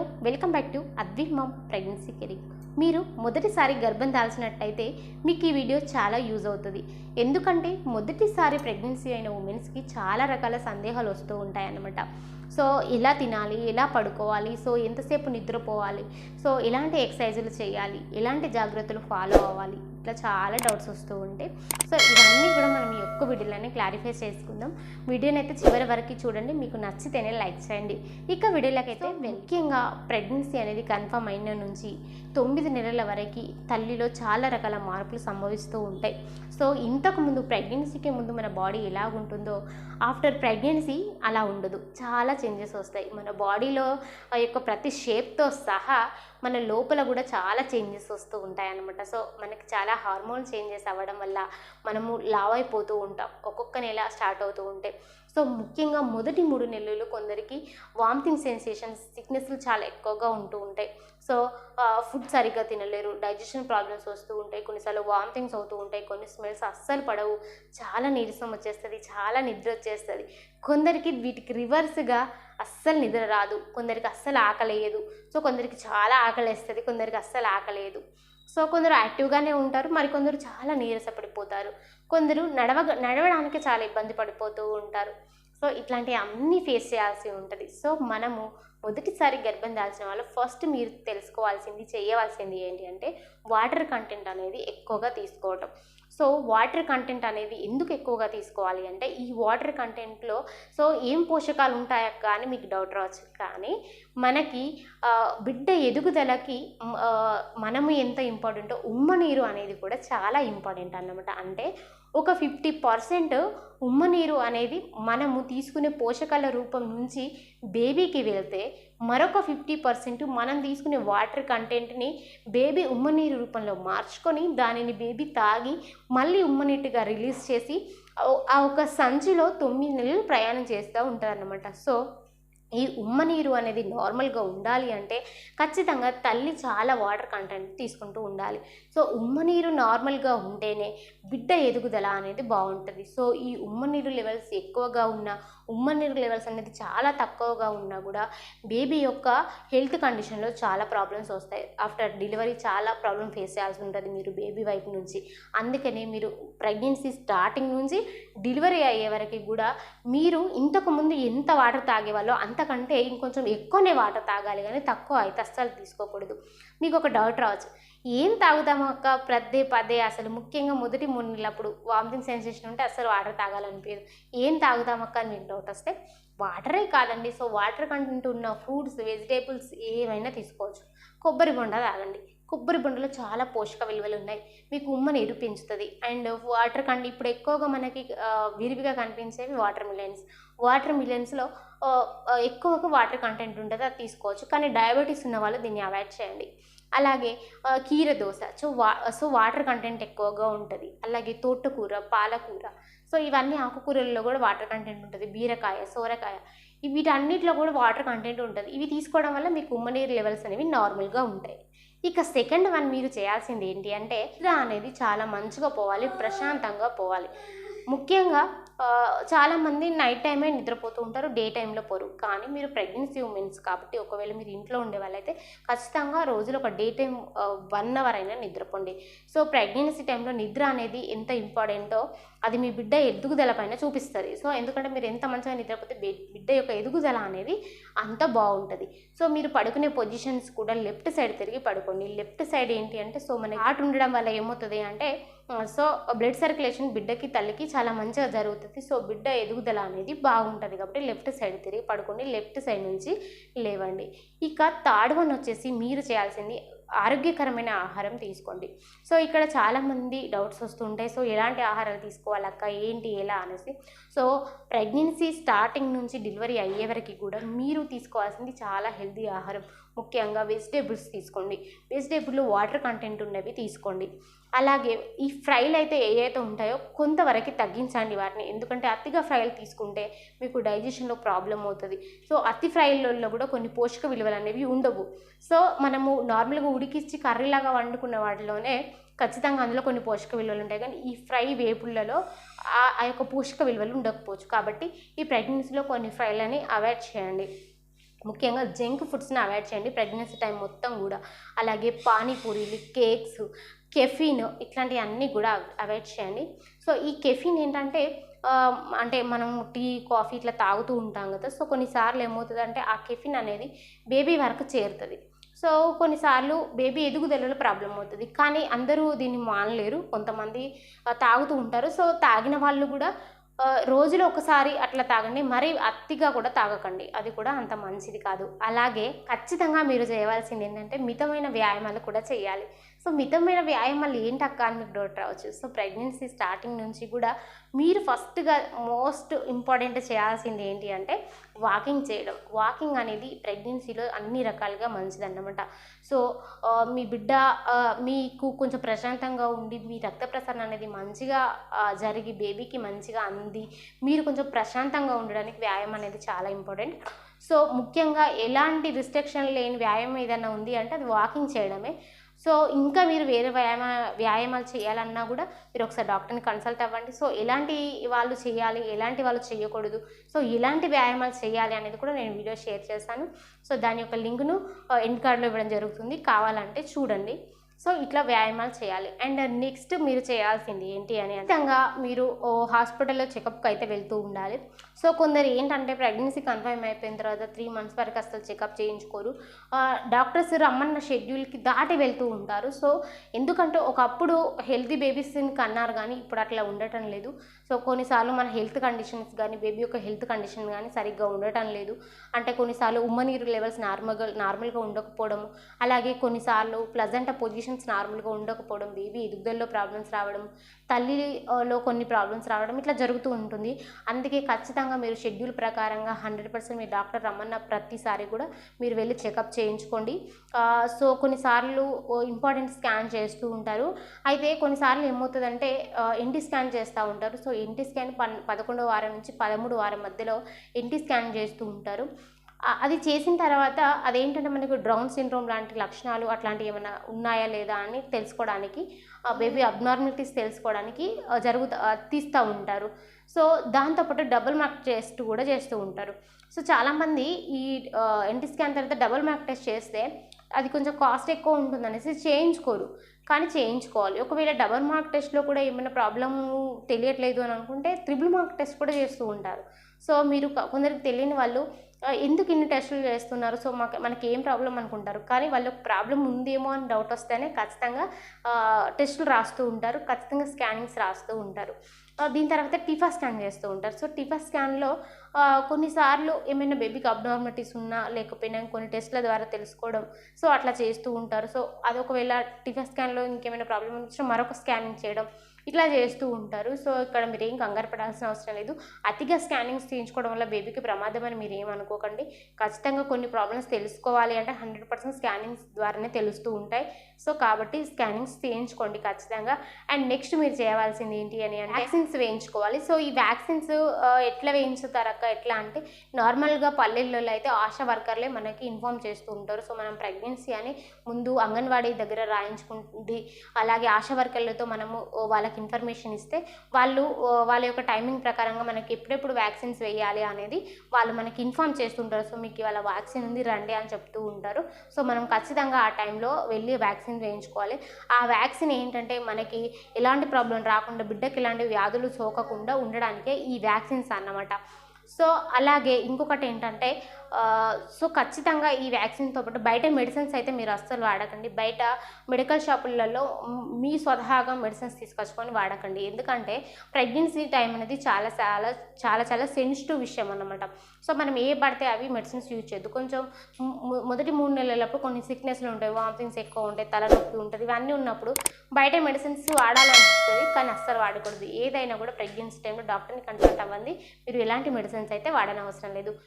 Hello welcome back to Advik mom pregnancy career మీరు మొదటిసారి గర్భం దాల్చినట్టయితే మీకు ఈ వీడియో చాలా యూజ్ అవుతుంది. ఎందుకంటే మొదటిసారి ప్రెగ్నెన్సీ అయిన ఉమెన్స్కి చాలా రకాల సందేహాలు వస్తూ ఉంటాయన్నమాట. సో ఎలా తినాలి ఎలా పడుకోవాలి సో ఎంతసేపు నిద్రపోవాలి సో ఎలాంటి ఎక్సర్సైజులు చేయాలి ఎలాంటి జాగ్రత్తలు ఫాలో అవ్వాలి ఇట్లా చాలా డౌట్స్ వస్తూ ఉంటాయి సో ఇవన్నీ కూడా మనం ఈ ఒక్క వీడియోలోనే క్లారిఫై చేసుకుందాం. వీడియోని అయితే చివరి వరకు చూడండి. మీకు నచ్చితేనే లైక్ చేయండి. ఇక వీడియోలోకి అయితే ముఖ్యంగా ప్రెగ్నెన్సీ అనేది కన్ఫర్మ్ అయిన నుంచి తొమ్మిది నెలల వరకు తల్లిలో చాలా రకాల మార్పులు సంభవిస్తూ ఉంటాయి. సో ఇంతకుముందు ప్రెగ్నెన్సీకి ముందు మన బాడీ ఎలా ఉంటుందో ఆఫ్టర్ ప్రెగ్నెన్సీ అలా ఉండదు. చాలా చేంజెస్ వస్తాయి. మన బాడీలో ఆ యొక్క ప్రతి షేప్తో సహా మన లోపల కూడా చాలా చేంజెస్ వస్తూ ఉంటాయన్నమాట. సో మనకి చాలా హార్మోన్ చేంజెస్ అవ్వడం వల్ల మనము లావ్ అయిపోతూ ఉంటాం. ఒక్కొక్క నెల స్టార్ట్ అవుతూ ఉంటాయి సో ముఖ్యంగా మొదటి మూడు నెలలు కొందరికి వామిటింగ్ సెన్సేషన్స్ సిక్నెస్లు చాలా ఎక్కువగా ఉంటూ ఉంటాయి. సో ఫుడ్ సరిగ్గా తినలేరు డైజెషన్ ప్రాబ్లమ్స్ వస్తూ ఉంటాయి. కొన్నిసార్లు వామిటింగ్స్ అవుతూ ఉంటాయి. కొన్ని స్మెల్స్ అస్సలు పడవు. చాలా నీరసం వచ్చేస్తుంది చాలా నిద్ర వచ్చేస్తుంది. కొందరికి వీటికి రివర్స్గా అస్సలు నిద్ర రాదు. కొందరికి అస్సలు ఆకలేయదు. సో కొందరికి చాలా ఆకలేస్తుంది. కొందరికి అస్సలు ఆకలేదు సో కొందరు యాక్టివ్గానే ఉంటారు. మరికొందరు చాలా నీరసపడిపోతారు. కొందరు నడవ నడవడానికి చాలా ఇబ్బంది పడిపోతూ ఉంటారు. సో ఇట్లాంటివి అన్నీ ఫేస్ చేయాల్సి ఉంటుంది. సో మనము మొదటిసారి గర్భం దాల్చిన వాళ్ళు ఫస్ట్ మీరు తెలుసుకోవాల్సింది చేయవలసింది ఏంటి అంటే వాటర్ కంటెంట్ అనేది ఎక్కువగా తీసుకోవటం. సో వాటర్ కంటెంట్ అనేది ఎందుకు ఎక్కువగా తీసుకోవాలి అంటే ఈ వాటర్ కంటెంట్లో సో ఏం పోషకాలు ఉంటాయా కానీ మీకు డౌట్ రావచ్చు. కానీ మనకి బిడ్డ ఎదుగుదలకి మనము ఎంత ఇంపార్టెంటో ఉమ్మ నీరు అనేది కూడా చాలా ఇంపార్టెంట్ అన్నమాట. అంటే ఒక ఫిఫ్టీ పర్సెంట్ ఉమ్మ నీరు అనేది మనము తీసుకునే పోషకాల రూపం నుంచి బేబీకి వెళ్తే మరొక ఫిఫ్టీ పర్సెంట్ మనం తీసుకునే వాటర్ కంటెంట్ని బేబీ ఉమ్మ నీరు రూపంలో మార్చుకొని దానిని బేబీ తాగి మళ్ళీ ఉమ్మనీటిగా రిలీజ్ చేసి ఆ- ఆ ఒక సంచిలో తొమ్మిది నెలలు ప్రయాణం చేస్తూ ఉంటారన్నమాట. సో ఈ ఉమ్మ నీరు అనేది నార్మల్గా ఉండాలి అంటే ఖచ్చితంగా తల్లి చాలా వాటర్ కంటెంట్ తీసుకుంటూ ఉండాలి. సో ఉమ్మ నీరు నార్మల్గా ఉంటేనే బిడ్డ ఎదుగుదల అనేది బాగుంటుంది. సో ఈ ఉమ్మ నీరు లెవెల్స్ ఎక్కువగా ఉన్న ఉమ్మ నీరు లెవెల్స్ అనేది చాలా తక్కువగా ఉన్నా కూడా బేబీ యొక్క హెల్త్ కండిషన్లో చాలా ప్రాబ్లమ్స్ వస్తాయి. ఆఫ్టర్ డెలివరీ చాలా ప్రాబ్లం ఫేస్ చేయాల్సి ఉంటుంది మీరు బేబీ వైపు నుంచి. అందుకనే మీరు ప్రెగ్నెన్సీ స్టార్టింగ్ నుంచి డెలివరీ అయ్యే వరకు కూడా మీరు ఇంతకుముందు ఎంత వాటర్ తాగేవాళ్ళో అంతకంటే ఇంకొంచెం ఎక్కువనే వాటర్ తాగాలి కానీ తక్కువ అయితే అస్సలు తీసుకోకూడదు. మీకు ఒక డౌట్ రావచ్చు. ఏం తాగుతాము అక్క? పదే పదే అసలు ముఖ్యంగా మొదటి మూడు నెలలప్పుడు వామిటింగ్ సెన్సేషన్ ఉంటే అసలు వాటర్ తాగాలనిపించదు. ఏం తాగుతామక్క అని మీకు డౌట్ వస్తే? వాటరే కాదండి. సో వాటర్ కంటెంట్ ఉన్న ఫ్రూట్స్ వెజిటేబుల్స్ ఏమైనా తీసుకోవచ్చు. కొబ్బరి బొండ తాగండి. కొబ్బరి బొండలో చాలా పోషక విలువలు ఉన్నాయి. మీకు ఉమ్మ ఎరు పెంచుతుంది. అండ్ వాటర్ కండి ఇప్పుడు ఎక్కువగా మనకి విరివిగా కనిపించేవి వాటర్ మిలియన్స్ వాటర్ మిలియన్స్లో ఎక్కువగా వాటర్ కంటెంట్ ఉంటుంది అది తీసుకోవచ్చు. కానీ డయాబెటీస్ ఉన్న వాళ్ళు దీన్ని అవాయిడ్ చేయండి. అలాగే కీర దోశ. సో వా సో వాటర్ కంటెంట్ ఎక్కువగా ఉంటుంది. అలాగే తోటకూర పాలకూర. సో ఇవన్నీ ఆకుకూరల్లో కూడా వాటర్ కంటెంట్ ఉంటుంది. బీరకాయ సోరకాయ. వీటన్నిటిలో కూడా వాటర్ కంటెంట్ ఉంటుంది. ఇవి తీసుకోవడం వల్ల మీకు ఉమ్మనీరు లెవెల్స్ అనేవి నార్మల్గా ఉంటాయి. ఇక సెకండ్ వన్ మీరు చేయాల్సింది ఏంటి అంటే నిద్ర అనేది చాలా మంచిగా పోవాలి ప్రశాంతంగా పోవాలి. ముఖ్యంగా చాలామంది నైట్ టైమే నిద్రపోతూ ఉంటారు డే టైంలో పోరు. కానీ మీరు ప్రెగ్నెన్సీ ఉమెన్స్ కాబట్టి ఒకవేళ మీరు ఇంట్లో ఉండే వాళ్ళైతే ఖచ్చితంగా రోజులో ఒక డే టైం వన్ అవర్ అయినా నిద్రపోండి. సో ప్రెగ్నెన్సీ టైంలో నిద్ర అనేది ఎంత ఇంపార్టెంటో అది మీ బిడ్డ ఎదుగుదల పైన చూపిస్తుంది. సో ఎందుకంటే మీరు ఎంత మంచిగా నిద్రపోతే బిడ్డ యొక్క ఎదుగుదల అనేది అంత బాగుంటుంది. సో మీరు పడుకునే పొజిషన్స్ కూడా లెఫ్ట్ సైడ్ తిరిగి పడుకోండి. లెఫ్ట్ సైడ్ ఏంటి అంటే సో మనకి హార్ట్ ఉండడం వల్ల ఏమవుతుంది అంటే సో బ్లడ్ సర్క్యులేషన్ బిడ్డకి తల్లికి చాలా మంచిగా జరుగుతుంది. సో బిడ్డ ఎదుగుదల అనేది బాగుంటుంది కాబట్టి లెఫ్ట్ సైడ్ తిరిగి పడుకోండి. లెఫ్ట్ సైడ్ నుంచి లేవండి. ఇక థర్డ్ వన్ వచ్చేసి మీరు చేయాల్సింది ఆరోగ్యకరమైన ఆహారం తీసుకోండి. సో ఇక్కడ చాలామంది డౌట్స్ వస్తుంటాయి. సో ఎలాంటి ఆహారాలు తీసుకోవాలక్క ఏంటి? ఎలా? అనేసి. సో ప్రెగ్నెన్సీ స్టార్టింగ్ నుంచి డెలివరీ అయ్యే వరకు కూడా మీరు తీసుకోవాల్సింది చాలా హెల్తీ ఆహారం. ముఖ్యంగా వెజిటేబుల్స్ తీసుకోండి. వెజిటేబుల్లో వాటర్ కంటెంట్ ఉన్నవి తీసుకోండి. అలాగే ఈ ఫ్రైలు అయితే ఏవైతే ఉంటాయో కొంతవరకు తగ్గించండి వాటిని. ఎందుకంటే అతిగా ఫ్రైలు తీసుకుంటే మీకు డైజెషన్లో ప్రాబ్లం అవుతుంది. సో అతి ఫ్రైలలో కూడా కొన్ని పోషక విలువలు అనేవి ఉండవు. సో మనము నార్మల్గా ఉడికిచ్చి కర్రీలాగా వండుకున్న వాటిలోనే ఖచ్చితంగా అందులో కొన్ని పోషక విలువలు ఉంటాయి. కానీ ఈ ఫ్రై వేపుళ్ళలో ఆ ఆ యొక్క పోషక విలువలు ఉండకపోవచ్చు. కాబట్టి ఈ ప్రెగ్నెన్సీలో కొన్ని ఫ్రైలని అవాయిడ్ చేయండి. ముఖ్యంగా జంక్ ఫుడ్స్ని అవాయిడ్ చేయండి ప్రెగ్నెన్సీ టైం మొత్తం కూడా. అలాగే పానీపూరీలు కేక్స్ కెఫీన్ ఇట్లాంటివన్నీ కూడా అవాయిడ్ చేయండి. సో ఈ కెఫీన్ ఏంటంటే అంటే మనం టీ కాఫీ ఇట్లా తాగుతూ ఉంటాం కదా సో కొన్నిసార్లు ఏమవుతుందంటే ఆ కెఫిన్ అనేది బేబీ వరకు చేరుతుంది. సో కొన్నిసార్లు బేబీ ఎదుగుదలలో ప్రాబ్లం అవుతుంది. కానీ అందరూ దీన్ని మానలేరు. కొంతమంది తాగుతూ ఉంటారు. సో తాగిన వాళ్ళు కూడా రోజులో ఒకసారి అట్లా తాగండి మరీ అతిగా కూడా తాగకండి. అది కూడా అంత మంచిది కాదు. అలాగే ఖచ్చితంగా మీరు చేయవలసింది ఏంటంటే మితమైన వ్యాయామాలు కూడా చేయాలి. సో మితమైన వ్యాయామాలు ఏంటి అక్క అని మీకు డౌట్ రావచ్చు. సో ప్రెగ్నెన్సీ స్టార్టింగ్ నుంచి కూడా మీరు ఫస్ట్గా మోస్ట్ ఇంపార్టెంట్ చేయాల్సింది ఏంటి అంటే వాకింగ్ చేయడం. వాకింగ్ అనేది ప్రెగ్నెన్సీలో అన్ని రకాలుగా మంచిదన్నమాట. సో మీ బిడ్డ మీకు కొంచెం ప్రశాంతంగా ఉండి మీ రక్త ప్రసరణ అనేది మంచిగా జరిగి బేబీకి మంచిగా అంది మీరు కొంచెం ప్రశాంతంగా ఉండడానికి వ్యాయామం అనేది చాలా ఇంపార్టెంట్ సో ముఖ్యంగా ఎలాంటి రిస్ట్రిక్షన్ లేని వ్యాయామం ఏదైనా ఉంది అంటే అది వాకింగ్ చేయడమే. సో ఇంకా మీరు వేరే వ్యాయామ వ్యాయామాలు చేయాలన్నా కూడా మీరు ఒకసారి డాక్టర్ని కన్సల్ట్ అవ్వండి. సో ఎలాంటి వాళ్ళు చేయాలి ఎలాంటి వాళ్ళు చేయకూడదు సో ఎలాంటి వ్యాయామాలు చేయాలి అనేది కూడా నేను వీడియో షేర్ చేశాను సో దాని యొక్క లింక్ను ఎండ్ కార్డ్లో ఇవ్వడం జరుగుతుంది. కావాలంటే చూడండి. సో ఇట్లా వ్యాయామాలు చేయాలి. అండ్ నెక్స్ట్ మీరు చేయాల్సింది ఏంటి అని అంటే ఖచ్చితంగా మీరు హాస్పిటల్లో చెకప్కి అయితే వెళ్తూ ఉండాలి. సో కొందరు ఏంటంటే ప్రెగ్నెన్సీ కన్ఫర్మ్ అయిపోయిన తర్వాత త్రీ మంత్స్ వరకు అసలు చెకప్ చేయించుకోరు. డాక్టర్స్ రమ్మన్న షెడ్యూల్కి దాటి వెళ్తూ ఉంటారు. సో ఎందుకంటే ఒకప్పుడు హెల్తీ బేబీస్ని కన్నారు కానీ ఇప్పుడు అట్లా ఉండటం లేదు. సో కొన్నిసార్లు మన హెల్త్ కండిషన్స్ కానీ బేబీ యొక్క హెల్త్ కండిషన్ కానీ సరిగ్గా ఉండటం లేదు. అంటే కొన్నిసార్లు ఉమ్మనీరు లెవెల్స్ నార్మల్గా నార్మల్గా ఉండకపోవడము. అలాగే కొన్నిసార్లు ప్లజెంట్ పొజిషన్స్ నార్మల్గా ఉండకపోవడం బేబీ ఎదుగుదలలో ప్రాబ్లమ్స్ రావడం తల్లిలో కొన్ని ప్రాబ్లమ్స్ రావడం ఇట్లా జరుగుతూ ఉంటుంది. అందుకే ఖచ్చితంగా మీరు షెడ్యూల్ ప్రకారంగా హండ్రెడ్ పర్సెంట్ మీ డాక్టర్ రమ్మన్న ప్రతిసారి కూడా మీరు వెళ్ళి చెకప్ చేయించుకోండి. సో కొన్నిసార్లు ఇంపార్టెంట్ స్కాన్ చేస్తూ ఉంటారు. అయితే కొన్నిసార్లు ఏమవుతుందంటే ఎన్టీ స్కాన్ చేస్తూ ఉంటారు. సో ఎన్టీ స్కాన్ పన్ పదకొండో వారం నుంచి పదమూడు వారం మధ్యలో ఎన్టీ స్కాన్ చేస్తూ ఉంటారు. అది చేసిన తర్వాత అదేంటంటే మనకు డ్రౌన్ సిండ్రోమ్ లాంటి లక్షణాలు అట్లాంటివి ఏమైనా ఉన్నాయా లేదా అని తెలుసుకోవడానికి బేబీ అబ్నార్మాలిటీస్ తెలుసుకోవడానికి జరుగుతా తీస్తూ ఉంటారు. సో దాంతోపాటు డబుల్ మ్యాక్ టెస్ట్ కూడా చేస్తూ ఉంటారు. సో చాలామంది ఈ ఎన్టీ స్కాన్ తర్వాత డబుల్ మ్యాక్ టెస్ట్ చేస్తే అది కొంచెం కాస్ట్ ఎక్కువ ఉంటుంది అనేసి చేయించుకోరు. కానీ చేయించుకోవాలి. ఒకవేళ డబల్ మార్క్ టెస్ట్లో కూడా ఏమైనా ప్రాబ్లమ్ తెలియట్లేదు అని అనుకుంటే త్రిబుల్ మార్క్ టెస్ట్ కూడా చేస్తూ ఉంటారు. సో మీరు కొందరికి తెలియని వాళ్ళు ఎందుకు ఇన్ని టెస్టులు చేస్తున్నారు? సో మాకు మనకి ఏం ప్రాబ్లం అనుకుంటారు? కానీ వాళ్ళకి ప్రాబ్లం ఉందేమో అని డౌట్ వస్తేనే ఖచ్చితంగా టెస్టులు రాస్తూ ఉంటారు. ఖచ్చితంగా స్కానింగ్స్ రాస్తూ ఉంటారు. దీని తర్వాత టిఫా స్కాన్ చేస్తూ ఉంటారు. సో టిఫా స్కాన్లో కొన్నిసార్లు ఏమైనా బేబీకి అబ్నార్మలిటీస్ ఉన్నా లేకపోయినా కొన్ని టెస్ట్ల ద్వారా తెలుసుకోవడం. సో అట్లా చేస్తూ ఉంటారు. సో అది ఒకవేళ టిఫా స్కాన్లో ఇంకేమైనా ప్రాబ్లం వచ్చినా మరొక స్కానింగ్ చేయడం. ఇట్లా చేస్తూ ఉంటారు. సో ఇక్కడ మీరు ఏం కంగారు పడాల్సిన అవసరం లేదు. అతిగా స్కానింగ్స్ చేయించుకోవడం వల్ల బేబీకి ప్రమాదం అని మీరు ఏమనుకోకండి. ఖచ్చితంగా కొన్ని ప్రాబ్లమ్స్ తెలుసుకోవాలి అంటే హండ్రెడ్ పర్సెంట్ స్కానింగ్స్ ద్వారానే తెలుస్తూ ఉంటాయి. సో కాబట్టి స్కానింగ్స్ చేయించుకోండి ఖచ్చితంగా. అండ్ నెక్స్ట్ మీరు చేయవలసింది ఏంటి అని అంటే వ్యాక్సిన్స్ వేయించుకోవాలి. సో ఈ వ్యాక్సిన్స్ ఎట్లా వేయించుతారక్క ఎట్లా అంటే నార్మల్గా పల్లెల్లో అయితే ఆశా వర్కర్లే మనకి ఇన్ఫామ్ చేస్తూ ఉంటారు. సో మనం ప్రెగ్నెన్సీ అని ముందు అంగన్వాడీ దగ్గర రాయించుకుంటుంది అలాగే ఆశా వర్కర్లతో మనము వాళ్ళ వాళ్ళకి ఇన్ఫర్మేషన్ ఇస్తే వాళ్ళు వాళ్ళ యొక్క టైమింగ్ ప్రకారంగా మనకి ఎప్పుడెప్పుడు వ్యాక్సిన్స్ వేయాలి అనేది వాళ్ళు మనకి ఇన్ఫామ్ చేస్తుంటారు. సో మీకు ఇవాళ వ్యాక్సిన్ ఉంది రండి అని చెప్తూ ఉంటారు. సో మనం ఖచ్చితంగా ఆ టైంలో వెళ్ళి వ్యాక్సిన్ వేయించుకోవాలి. ఆ వ్యాక్సిన్ ఏంటంటే మనకి ఎలాంటి ప్రాబ్లం రాకుండా బిడ్డకి ఎలాంటి వ్యాధులు సోకకుండా ఉండడానికే ఈ వ్యాక్సిన్స్ అన్నమాట. సో అలాగే ఇంకొకటి ఏంటంటే సో ఖచ్చితంగా ఈ వ్యాక్సిన్తో పాటు బయట మెడిసిన్స్ అయితే మీరు అస్సలు వాడకండి. బయట మెడికల్ షాపులలో మీ స్వతహాగా మెడిసిన్స్ తీసుకొచ్చుకొని వాడకండి. ఎందుకంటే ప్రెగ్నెన్సీ టైం అనేది చాలా చాలా చాలా చాలా సెన్సిటివ్ విషయం అన్నమాట. సో మనం ఏ పడితే అవి మెడిసిన్స్ యూజ్ చేయొద్దు. కొంచెం మొదటి మూడు నెలలప్పుడు కొన్ని సిక్నెస్లు ఉంటాయి. వామిటింగ్స్ ఎక్కువ ఉంటాయి తలనొప్పి ఉంటుంది ఇవన్నీ ఉన్నప్పుడు బయట మెడిసిన్స్ వాడాలనిపిస్తుంది కానీ అస్సలు వాడకూడదు. ఏదైనా కూడా ప్రెగ్నెన్సీ టైంలో డాక్టర్ని కన్సల్ట్ అవ్వండి. మీరు ఎలాంటి మెడిసిన్స్ అయితే వాడనవసరం లేదు.